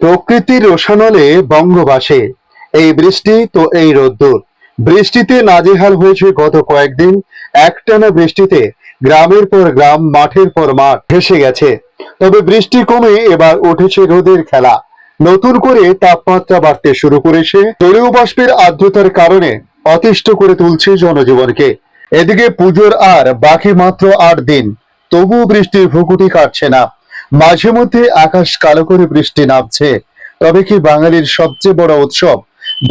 প্রকৃতির রোশানলে বঙ্গবাসে। এই বৃষ্টি তো এই রোদ্দুর। বৃষ্টিতে নাজেহাল হয়েছে গত কয়েকদিন। একটানা বৃষ্টিতে গ্রামের পর গ্রাম, মাঠের পর মাঠ ভেসে গেছে। তবে বৃষ্টি কমে এবার উঠেছে রোদের খেলা। নতুন করে তাপমাত্রা বাড়তে শুরু করেছে। জলীয় বাষ্পের আর্দ্রতার কারণে অতিষ্ঠ করে তুলছে জনজীবনকে। এদিকে পুজোর আর বাকি মাত্র আট দিন। তবুও বৃষ্টির ভুকুটি কাটছে না। মাঝে মধ্যে আকাশ কালো করে বৃষ্টি নামছে। তবে কি বাঙালির সবচেয়ে বড় উৎসব?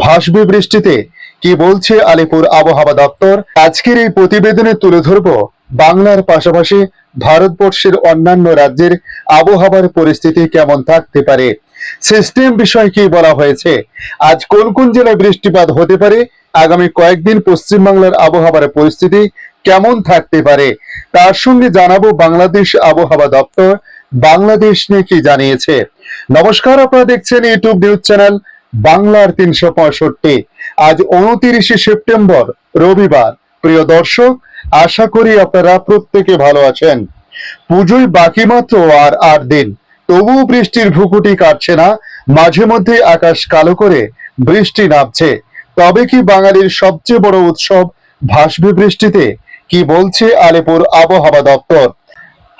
ভাসবে বৃষ্টিতে? কি বলছে আলিপুর আবহাওয়া দপ্তর? আজকের এই প্রতিবেদনে তুলে ধরব বাংলার পাশাপাশি ভারতবর্ষের অন্যান্য রাজ্যের আবহাওয়ার পরিস্থিতি কেমন থাকতে পারে। সিস্টেম বিষয় কি বলা হয়েছে? আজ কোন কোন জেলায় বৃষ্টিপাত হতে পারে? আগামী কয়েকদিন পশ্চিমবাংলার আবহাওয়ার পরিস্থিতি কেমন থাকতে পারে? তার সঙ্গে জানাব বাংলাদেশ আবহাওয়া দপ্তর বাংলাদেশ নিয়ে কি জানিয়েছে? নমস্কার, আপনারা দেখছেন ইউটিউব নিউজ চ্যানেল বাংলার তিনশো পঁয়ষট্টি। আজ উনতিরিশে সেপ্টেম্বর, রবিবার। প্রিয় দর্শক, আশা করি আপনারা প্রত্যেকে ভালো আছেন। পুজোয় বাকি মাত্র আর আট দিন। তবুও বৃষ্টির ভুকুটি কাটছে না। মাঝে মধ্যে আকাশ কালো করে বৃষ্টি নামছে। তবে কি বাঙালির সবচেয়ে বড় উৎসব ভাসবে বৃষ্টিতে? কি বলছে আলিপুর আবহাওয়া দপ্তর?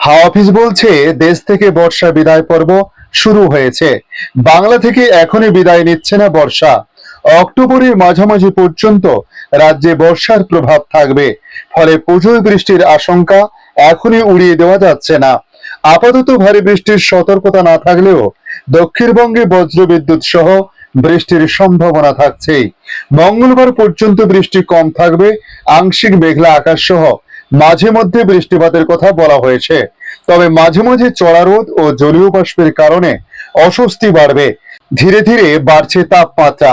হাওয়া অফিস বলছে, দেশ থেকে বর্ষা বিদায় পর্ব শুরু হয়েছে। বাংলা থেকে এখনই বিদায় নিচ্ছে না বর্ষা। অক্টোবরের মাঝামাঝি পর্যন্ত রাজ্যে বর্ষার প্রভাব থাকবে। ফলে পুজোয় বৃষ্টির আশঙ্কা এখনই উড়িয়ে দেওয়া যাচ্ছে না। আপাতত ভারী বৃষ্টির সতর্কতা না থাকলেও দক্ষিণবঙ্গে বজ্রবিদ্যুৎ সহ বৃষ্টির সম্ভাবনা থাকছেই। মঙ্গলবার পর্যন্ত বৃষ্টি কম থাকবে, আংশিক মেঘলা আকাশ সহ মাঝে মধ্যে বৃষ্টিপাতের কথা বলা হয়েছে। তবে মাঝে মাঝে চড়া রোদ ও জলীয় বাষ্পের কারণে অস্বস্তি বাড়বে। ধীরে ধীরে বাড়ছে তাপমাত্রা।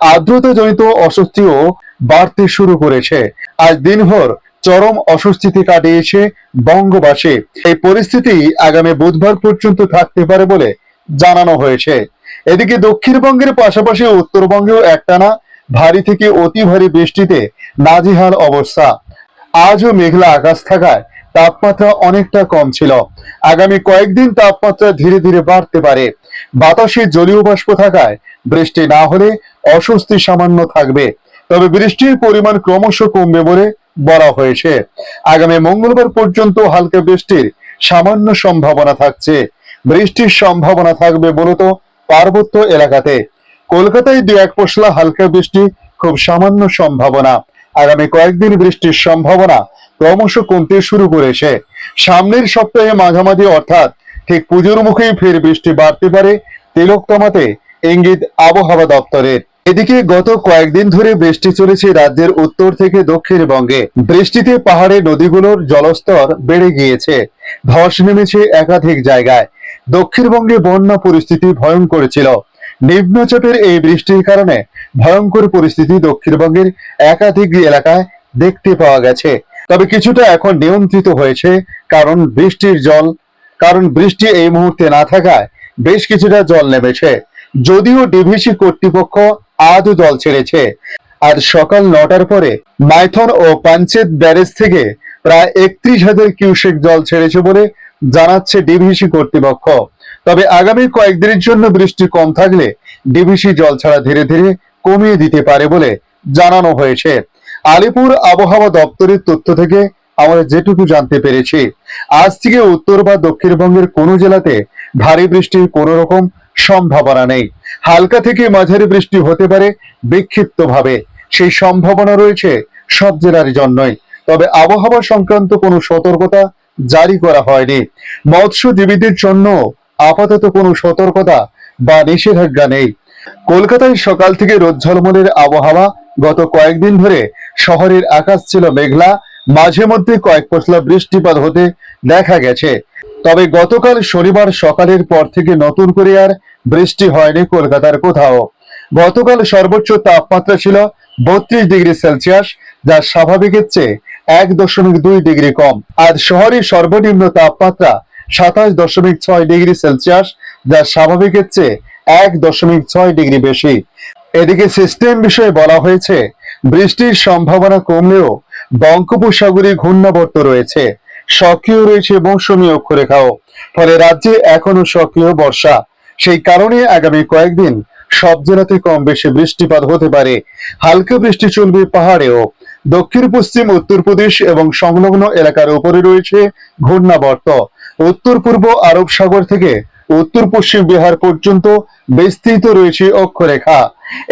আর্দ্রতাজনিত অস্বস্তিও বাড়তে শুরু করেছে। আজ দিনভর চরম অস্বস্তিতে কাটিয়েছে বঙ্গবাসী। এই পরিস্থিতি আগামী বুধবার পর্যন্ত থাকতে পারে বলে জানানো হয়েছে। এদিকে দক্ষিণবঙ্গের পাশাপাশি উত্তরবঙ্গেও একটানা ভারী থেকে অতি ভারী বৃষ্টিতে নাজিহাল অবস্থা। আজও মেঘলা আকাশ থাকায় তাপমাত্রা অনেকটা কম ছিল। আগামী কয়েকদিন তাপমাত্রা ধীরে ধীরে বাড়তে পারে। বাতাসে জলীয় বাষ্প থাকায় বৃষ্টি না হলে অস্বস্তি সামান্য থাকবে। তবে বৃষ্টির পরিমাণ ক্রমশ কমবে বলে বলা হয়েছে। আগামী মঙ্গলবার পর্যন্ত হালকা বৃষ্টির সামান্য সম্ভাবনা থাকছে। বৃষ্টির সম্ভাবনা থাকবে মূলত পার্বত্য এলাকাতে। কলকাতায় দু এক পশলা হালকা বৃষ্টি খুব সামান্য সম্ভাবনা। আগামী কয়েকদিন বৃষ্টির সম্ভাবনা ক্রমশ কমতে শুরু করেছে। সামনের সপ্তাহে মাঝামাঝি অর্থাৎ ঠিক পুজোর মুখেই ফের বৃষ্টি বাড়তে পারে তিলোত্তমাতে ইঙ্গিত আবহাওয়া দপ্তরের। এদিকে গত কয়েকদিন ধরে বৃষ্টি চলেছে রাজ্যের উত্তর থেকে দক্ষিণবঙ্গে। বৃষ্টিতে পাহাড়ে নদীগুলোর জলস্তর বেড়ে গিয়েছে। ধস নেমেছে একাধিক জায়গায়। দক্ষিণবঙ্গে বন্যা পরিস্থিতি ভয়ঙ্কর ছিল। নিম্নচাপের এই বৃষ্টির কারণে ভয়ঙ্কর পরিস্থিতি দক্ষিণবঙ্গের একাধিক এলাকায় দেখতে পাওয়া গেছে। তবে কিছুটা এখন নিয়ন্ত্রিত হয়েছে, কারণ বৃষ্টির জল, কারণ বৃষ্টি এই মুহূর্তে না থাকায় বেশ কিছুটা জল নেমেছে। যদিও ডিভিসি কর্তৃপক্ষ আজও জল ছেড়েছে। আর সকাল নটার পরে মাইথন ও পাঞ্চেত ব্যারেজ থেকে প্রায় একত্রিশ হাজার কিউসেক জল ছেড়েছে বলে জানাচ্ছে ডিভিসি কর্তৃপক্ষ। তবে আগামী কয়েকদিনের জন্য বৃষ্টি কম থাকলে ডিভিসি জল ছাড়া ধীরে ধীরে কমিয়ে দিতে পারে বলে জানানো হয়েছে। আলিপুর আবহাওয়া দপ্তরের তথ্য থেকে আমরা যেটুকু জানতে পেরেছি, আজ থেকে উত্তর বা দক্ষিণবঙ্গের কোনো জেলাতে ভারী বৃষ্টির কোনো রকম সম্ভাবনা নেই। হালকা থেকে মাঝারি বৃষ্টি হতে পারে বিক্ষিপ্ত ভাবে সেই সম্ভাবনা রয়েছে সব জেলার জন্যই। তবে আবহাওয়া সংক্রান্ত কোনো সতর্কতা জারি করা হয়নি। মৎস্যজীবীদের জন্য আপাতত কোনো সতর্কতা বা নিষেধাজ্ঞা নেই। কলকাতায় সকাল থেকে রোদ ঝলমলের আবহাওয়া। গত কয়েকদিন ধরে শহরের আকাশ ছিল মেঘলা, মাঝে মধ্যে কয়েক পশলা বৃষ্টিপাত হতে দেখা গেছে। তবে গতকাল শনিবার সকালের পর থেকে নতুন করে আর বৃষ্টি হয়নি কলকাতার কোথাও। গতকাল সর্বোচ্চ তাপমাত্রা ছিল বত্রিশ ডিগ্রি সেলসিয়াস, যা স্বাভাবিকের চেয়ে এক দশমিক দুই ডিগ্রি কম। আজ শহরের সর্বনিম্ন তাপমাত্রা সাতাশ দশমিক ছয় ডিগ্রি সেলসিয়াস, যা স্বাভাবিকের চেয়ে এক দশমিক ছয় ডিগ্রি বেশি। এদিকে সিস্টেম বিষয়ে বলা হয়েছে, বৃষ্টির সম্ভাবনা কমলেও বঙ্গোপসাগরে ঘূর্ণাবর্ত রয়েছে। সক্রিয় রয়েছে মৌসুমী অক্ষরেখাও, ফলে রাজ্যে এখনও সক্রিয় বর্ষা। সেই কারণে আগামী কয়েকদিন সব জেলাতে কম বেশি বৃষ্টিপাত হতে পারে। হালকা বৃষ্টি চলবে পাহাড়েও। দক্ষিণ, পশ্চিম উত্তরপ্রদেশ এবং সংলগ্ন এলাকার উপরে রয়েছে ঘূর্ণাবর্ত। উত্তর পূর্ব আরব সাগর থেকে উত্তর পশ্চিম বিহার পর্যন্ত বিস্তৃত রয়েছে অক্ষরেখা।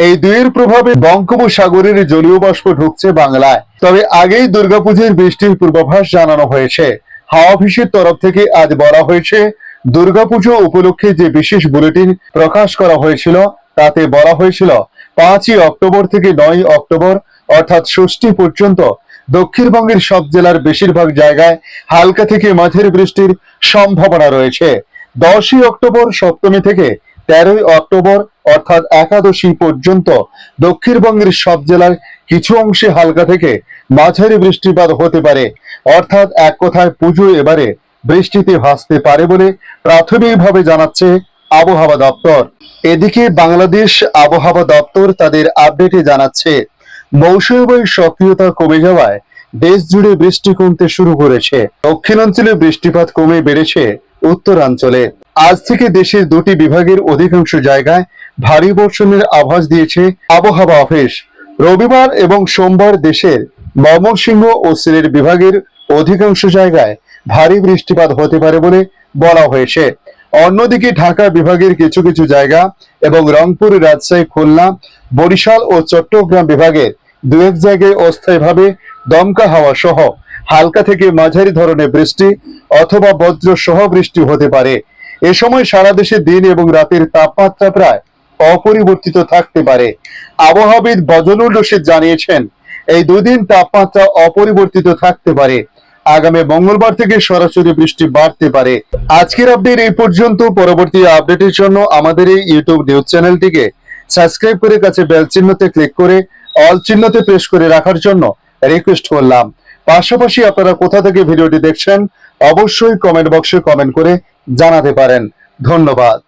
এই দুইয়ের প্রভাবে বঙ্গোপসাগরের জলীয় বাষ্প ঢুকছে বাংলায়। তবে আগেই দুর্গাপুজোর বৃষ্টির পূর্বাভাস জানানো হয়েছে। হাওয়া অফিসের তরফ থেকে আজ বলা হয়েছে, দুর্গাপুজো উপলক্ষে যে বিশেষ বুলেটিন প্রকাশ করা হয়েছিল, তাতে বলা হয়েছিল, পাঁচই অক্টোবর থেকে নয় অক্টোবর, অর্থাৎ ষষ্ঠী পর্যন্ত দক্ষিণবঙ্গের সব জেলার বেশিরভাগ জায়গায় হালকা থেকে মাঝের বৃষ্টির সম্ভাবনা রয়েছে। দশই অক্টোবর সপ্তমী থেকে তেরোই অক্টোবর অর্থাৎ একাদশী পর্যন্ত দক্ষিণবঙ্গের সব জেলার কিছু অংশে হালকা থেকে মাঝারি বৃষ্টিপাত হতে পারে। অর্থাৎ এক কথায় পুজো এবারে বৃষ্টিতে ভাসতে পারে বলে প্রাথমিকভাবে জানাচ্ছে আবহাওয়া দপ্তর। এদিকে বাংলাদেশ আবহাওয়া দপ্তর তাদের আপডেটে জানাচ্ছে মৌসুমী সক্রিয়তা কমে যাওয়ায় দেশ জুড়ে বৃষ্টি কমতে শুরু করেছে। দক্ষিণাঞ্চলে বৃষ্টিপাত কমে বেড়েছে উত্তরাঞ্চলে। আজ থেকে দেশের দুটি বিভাগের অধিকাংশ জায়গায় ভারী বর্ষণের আভাস দিয়েছে আবহাওয়া অফিস। রবিবার এবং সোমবার দেশের ময়মনসিংহ ও সিলেট বিভাগের অধিকাংশ জায়গায় ভারী বৃষ্টিপাত হতে পারে বলে বলা হয়েছে। অন্যদিকে ঢাকা বিভাগের কিছু কিছু জায়গা এবং রংপুর, রাজশাহী, খুলনা, বরিশাল ও চট্টগ্রাম বিভাগের দু এক জায়গায় অস্থায়ীভাবে দমকা হাওয়া সহ হালকা থেকে মাঝারি ধরনের বৃষ্টি অথবা বজ্র সহ বৃষ্টি হতে পারে। এ সময় সারা দেশে দিন এবং রাতের তাপমাত্রা প্রায় অপরিবর্তিত থাকতে পারে। আবহাওয়াবিদ বজলুল রশিদ জানিয়েছেন, এই দুদিন তাপমাত্রা অপরিবর্তিত থাকতে পারে। আগামী মঙ্গলবার থেকে সরাসরি বৃষ্টি বাড়তে পারে। আজকের আপডেট এই পর্যন্ত। পরবর্তী আপডেটের জন্য আমাদের এই ইউটিউব নিউজ চ্যানেলটিকে সাবস্ক্রাইব করে কাছে বেল চিহ্নতে ক্লিক করে অল চিহ্নতে প্রেস করে রাখার জন্য রিকোয়েস্ট করলাম। পাশাপাশি আপনারা কোথা থেকে ভিডিওটি দেখছেন অবশ্যই কমেন্ট বক্সে কমেন্ট করে জানাতে পারেন। ধন্যবাদ।